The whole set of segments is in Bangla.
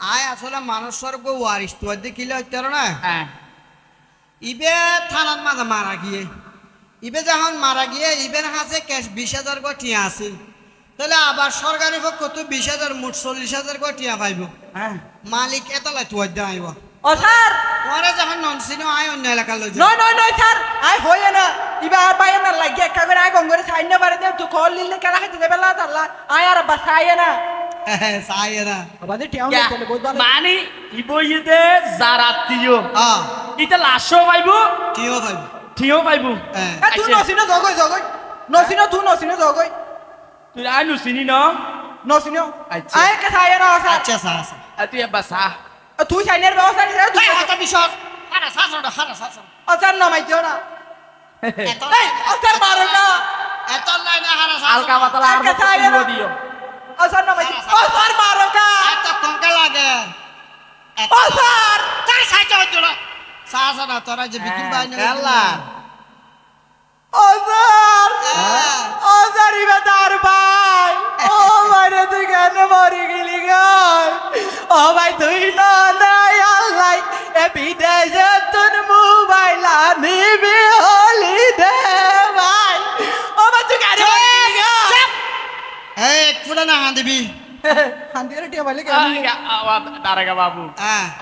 আয় আসলে মানুষের গো ওয়ারিস তো দেখিলে হইতে না? হ্যাঁ। ইবে থানার মাঝে মারা গিয়ে ইবে যখন মারা গিয়ে ইবের হাতে ক্যাশ বিশ হাজার গো টিয়া আছে। তাহলে আবার সরকারি পক্ষ তো বিশ হাজার মোট চল্লিশ হাজার গো টিয়া পাইব। হ্যাঁ। মালিক তুয়ার দিয়ে আইব। ও স্যার! তোমারা যখন নন চিনো আয় অন্য এলাকার লই নয় নয় নয় স্যার! আই না। ইবা আর পাই না লাগে একটা করে আই গঙ্গরে সাইন না পারে দে তুই কল লিলে কেলা খাইতে দেবে লা আর বাস আই না। না ইয়া, না মানে ইবইতে জারাতিও আ ইটা লাশও পাইবো টিও পাইব ঠিও পাইবো হ্যাঁ এ তুই নসিনো জগই জগই নসিনো তুই নসিনো জগই তুই আনু চিনি ন নসিনো আচ্ছা। আই কে সাই না স্যার আচ্ছা আছে আর তুই এবার চা তুই সাইনের ব্যবস্থা নিছ তুই হাতে বিশর হারা সাসর হারা সাসর ও স্যার নামাইছো না এত এই মারো না এত লাইনে হারা সাসর হালকা পাতলা আর আচ্ছা, আচ্ছা, আচ্ছা। দিও ও স্যার নামাইছো ও স্যার মারো কা এত কঙ্কা লাগে ও স্যার তাই সাইতে হইতো না না তোরা যে বিকিন হ্যাঁ, বাইনে খেলা। ও স্যার। ও স্যার ইবা তার ভাই ও মারে তুই কেন মরি গেলি ও ভাই তুই না নাই পুরা না দিবি হান্দি রে টিয়া বলে দাঁড়াগা বাবু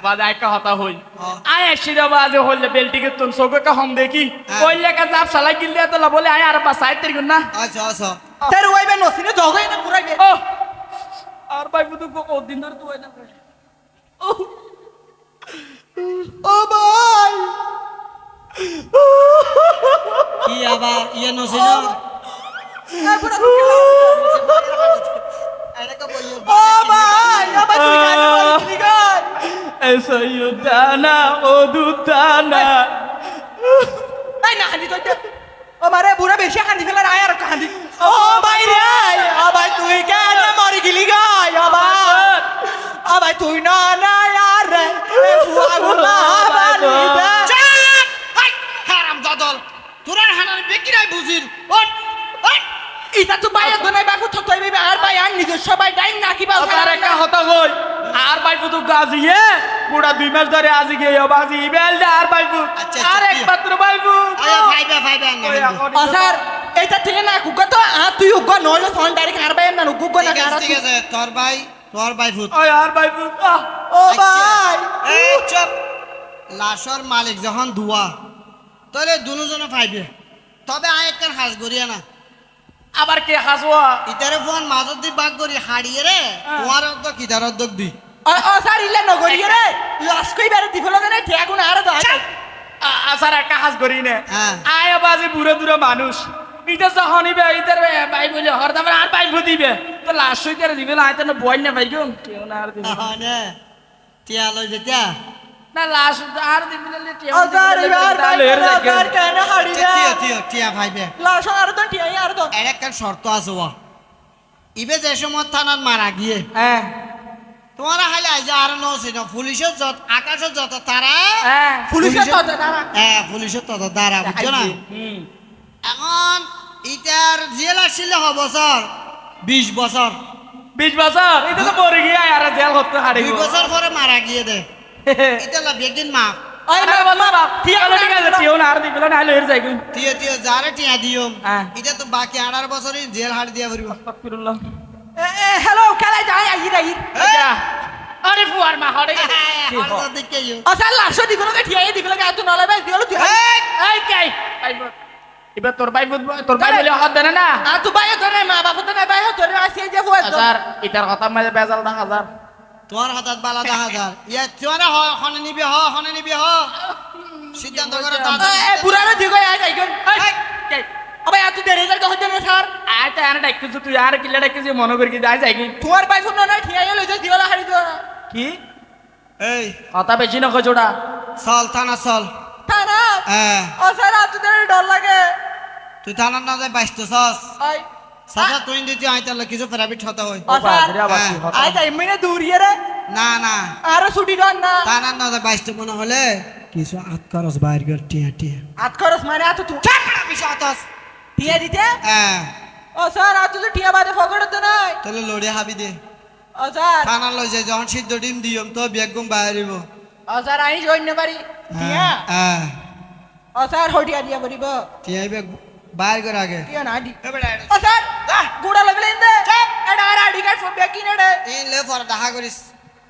বাদ একটা হতা হই ও। আয় এসিরা বাজে হইলে বেলটিকে তুন সোগে কা হম দেখি। কইলে কা জাপ সালাই গিললে তো লা বলে আয় আর পাস আইতে গুন না আচ্ছা আচ্ছা তোর ওইবে নসিনে জগাই না পুরাই ও আর ভাই বুদু কো দিন ধরে তুই না ও ও ভাই কি আবার ইয়ে নছিল ও ভাই ভাই তুই গেলি গাই এসো ইউদানা ও দুদানা এই না হাঁদি তো ও মারে বুড়া বেশি হাঁদি ফেলার আয় আর হাঁদি ও ভাই রে ও ভাই তুই কেন মরি গেলি গাই ভাই ও ভাই তুই না না আর রে নিজে সবাই ডাইন না কি বাল আর একটা হতা কই? আর ভাই বুদু গাজিয়ে পুরা দুই মাস ধরে আজি গিয়ে বাজি ইবেল দে আর ভাই বুদ আচ্ছা, আর আচ্ছা, একমাত্র ভাই আয়া ফাইবে ফাইবে না স্যার এটা ঠিক না কুকা তো আ তুই ফোন ডাইরেক্ট আর ভাই না ঠিক ঠিক আছে তোর ভাই তোর ভাই আর ভাই আহ, ও ভাই। এই চুপ। লাশর মালিক যখন দুয়া তাহলে দুজনে ফাইবে তবে আয় একটা হাস গড়িয়া না। আবার কে হাসওয়া ইতারে ফোন মাজত দি বাগ করি হাড়িয়ে রে। তোমার অর্ধক ইতার অর্ধক দি। ও স্যার ইলে নগরি রে। লাশ কই বারে দিফল না ঠিক না আর দাও আসার একটা হাস করি নে। হ্যাঁ। আয় বাজি বুড়ো বুড়ো মানুষ। ইটা যখন ইবে ইতার ভাই বলে হর দাবার আর ভাই দিবে তো লাস্ট হইতে দিবে না আইতে না বই না ভাই কেউ না আর দিবে নে টিয়া লই যেতিয়া। শর্ত আছে ইবে যে সময় থানার মারা গিয়ে হ্যাঁ। তোমার হাইলে আইজা আর নছি না পুলিশের যত আকাশের যত তারা হ্যাঁ পুলিশের হ্যাঁ পুলিশের তত তারা বুঝছ না? এখন ইটার জেল আসলে হ বছর? বিশ বছর। বিশ বছর? এটা তো পরে গিয়ে আর জেল হতে হারে দুই বছর পরে মারা গিয়ে দে। এটা লা বেগিন মাপ ওই আরে বলবা বাপ ঠিক আছে ঠিক আছে টিও না আর দিবে না হলে এর যাই টিয়া টিয়া যারে টিয়া দিও। এটা তো বাকি আঠারো বছরই জেল হাট দিয়া পড়িব আস্তাগফিরুল্লাহ হ্যালো খেলাই যাই আই রাই আচ্ছা আরে ফুয়ার মা হড়ে হঠাৎ দেখে ইয়ো। ও স্যার লাশ দিগুলো কে ঠিক দিগুলো কে তুই নলাই ভাই দিগুলো তুই এই, এই কে ভাই এবার তোর ভাই তোর ভাই বলে হাত দেনে না আ তুই ভাই ধরে মা বাবা তো নাই ভাই ধরে আসি যে হুয়া তো হাজার কথা মাঝে বেজাল না হাজার তোমার হঠাৎ বালা দা হাজার। ইয়া তোমার হ হনে নিবি হ হনে নিবি হ। সিদ্ধান্ত করে। এ বুড়ারে দিগো আই যাই গন এই, কে? আবে এত দেরি করে কহ দেন স্যার? আয় তো আরে ডাকিছো তুই আর কিলে ডাকিছো মনে করি কি যাই যাই কি? তোমার ভাই শুন না ঠিক আই লই দিগুলো হারি দিও কি? এই। কথা বেশি না কচোড়া চল থানা চল। তারা হ্যাঁ। ও স্যার এত দেরি ডর লাগে। তুই থানার না যাই বাইশ তো সস আই সাজা তুই যদি দিতে আইতালে কিছু প্রাইভেট হতে হয় ও স্যার হ্যাঁ। আই যাই মিনে দূর ইয়ে না না। আর ছুটি ডন না। থানার না যাই বাইশ তো মনে হলে। কিছু আত খরচ বাইর কর টিয়া টিয়া। হাত খরচ মানে এত তুই বেশি আতস টিয়া দিতে? হ্যাঁ। ও স্যার এত তো টিয়া বাদে ফগড় তো নাই। তাহলে লড়ে হাবি দে। ও স্যার। থানা লই যায় যখন সিদ্ধ ডিম দিয়ম তো বেগুম বাইরিব ও স্যার আই জন্য পারি টিয়া? হ্যাঁ ও স্যার হটিয়া দিয়া করিব টিয়া বেগ বাইর করে আগে। টিয়া না দি ও স্যার গুড়া লাগলে ইন্দে এটা আর আইডি কার্ড ফোন ব্যাক কিনে রে এই লে পর দেখা করিস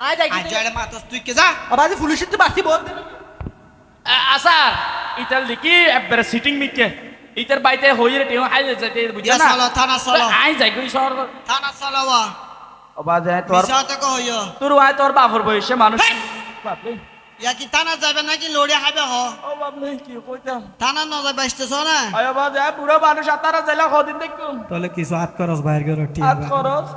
আই যাই আজ জড়ে মাতস তুই কে যা আবাদি পুলিশের তো বাসি বল আসার ইতাল দেখি একবারে সিটিং মিকে ইতার বাইতে হইরে টিও হাই যাইতে বুঝছ না চলো থানা চলো আই যাই কই সর থানা চলো ওয়া অবা তোর বিশাতে কো তোর আয় তোর বাপর বয়সে মানুষ বাপরে ইয়া কি থানা যাবে নাকি লড়ে হাবে হ? ও বাপরে কি কইতাম? থানা ন যাবে স্টেছ না আয় বা যায় পুরো মানুষ আতারা জেলা কদিন দেখুন তাহলে কিছু হাত খরচ বাইর করে আত খরচ?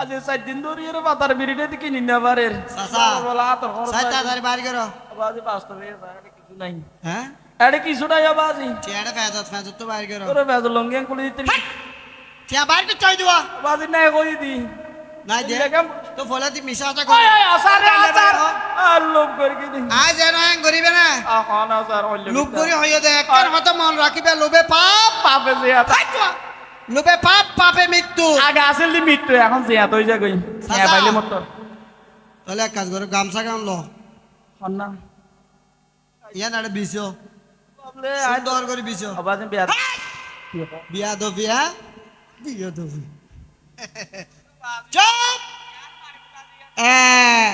আজ দিন ধরে এর বাতার বিরিটে দিকে নিনা পারের চাচা। বলা আতর খরচ সাইতা ধরে বাইর করো। বাজি বাস্তবে কিছু নাই। হ্যাঁ? এটা কিছু নাই বাজি টিয়াটা ফেজত ফেজত তো বাইর করো। তোর বেজ লঙ্গিয়ান কুলি দিতে টিয়া বাইর চাই দিবা। বাজি নাই কই দি। নাই দে। তো ফলে দি মিশাতে ওই ওই আসার রে আসার আর লোক করে কি দি আজ যেন হ্যাং করিবে না? এখন আসার হইল লোক করি হইয়ে দে। একটার হতে মন রাখিবে লোভে পাপ। পাপে লোভে পাপ পাপে মৃত্যু। আগে আসল দি মৃত্যু এখন। বাইলে মত। তাহলে এক কাজ করো গামছা গাম লো। ইয়া বাবলে আই করে বিয়া বিয়া দো বিয়া দিও দো চুপ! হ্যাঁ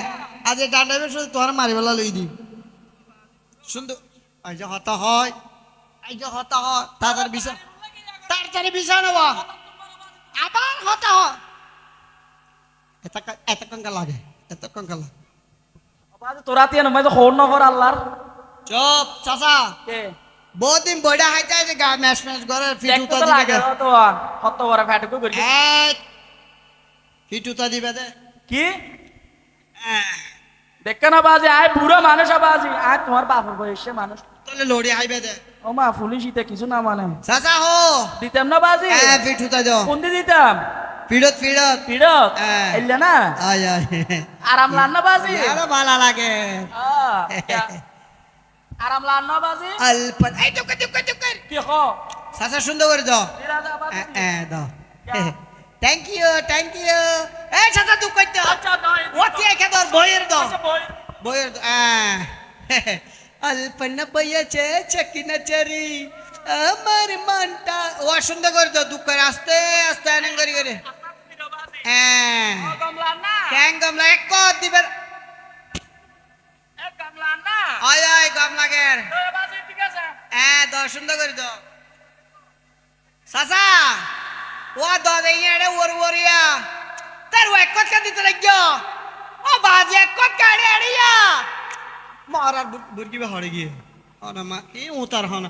আজ ডান্ডা বেশ তোমার মারিবেলা লই দি সুন্দর আই যে হতা হয় আই যে হতা হয় তাড়াতাড়ি বিছা তাড়াতাড়ি বিছা নেওয়া আবার হতা হয়। এত এত কঙ্কা লাগে এত কঙ্কা লাগে। তোরা তিয়া নমাই তো হন নকর আল্লাহর চুপ চাচা। কে? বহুত দিন বইটা হাইতে আছে গা ম্যাশ ম্যাশ করে ফিট উতা তো দিবে লাগে তো কত বড় ফ্যাটকো করি দিবে দে? কি? দেখে না বাজে আয় বুড়ো মানুষ বাজি আয় তোমার বাপর বয়সে মানুষ। তাহলে লড়ি হাইবে দে। ও মা ইতে কিছু না মানে। চাচা হো। দিতাম না বাজি? হ্যাঁ উতা দাও। কোন দি দিতাম? পিড়ত। এলে না? আয় আয়। আরাম লান না বাজি? আরও ভালো লাগে। আরাম লান না বাজি? অল্প। এই কত কত কি খো চাচা সুন্দর করে দাও। এ দাও। থ্যাংক ইউ থ্যাংক ইউ এই চাচা তুই কই দাও আচ্ছা নয় একে দাও। বইয়ের দাও। আচ্ছা বইয়ের অল্পনা বইয়েছে চকিনা চরি। আমার মনটা। ও সুন্দর করে দাও দুঃখ করে আস্তে আস্তে আনন্দ করে করে। হ্যাঁ। ক্যাং গামলা এক কর দিবে আয় আয় গামলা বাজি হ্যাঁ দাও সুন্দর করে দাও সাসা ও দাও দে ইয়ারে ওর ওরিয়া তার ও এক কত দিতে লাগিও ও বাজে কত কাড়ে আড়িয়া মারার বুরকি বে হড়ে গিয়ে আর মা এই উতার হনা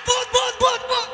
বহুত বহুত বহুত বহুত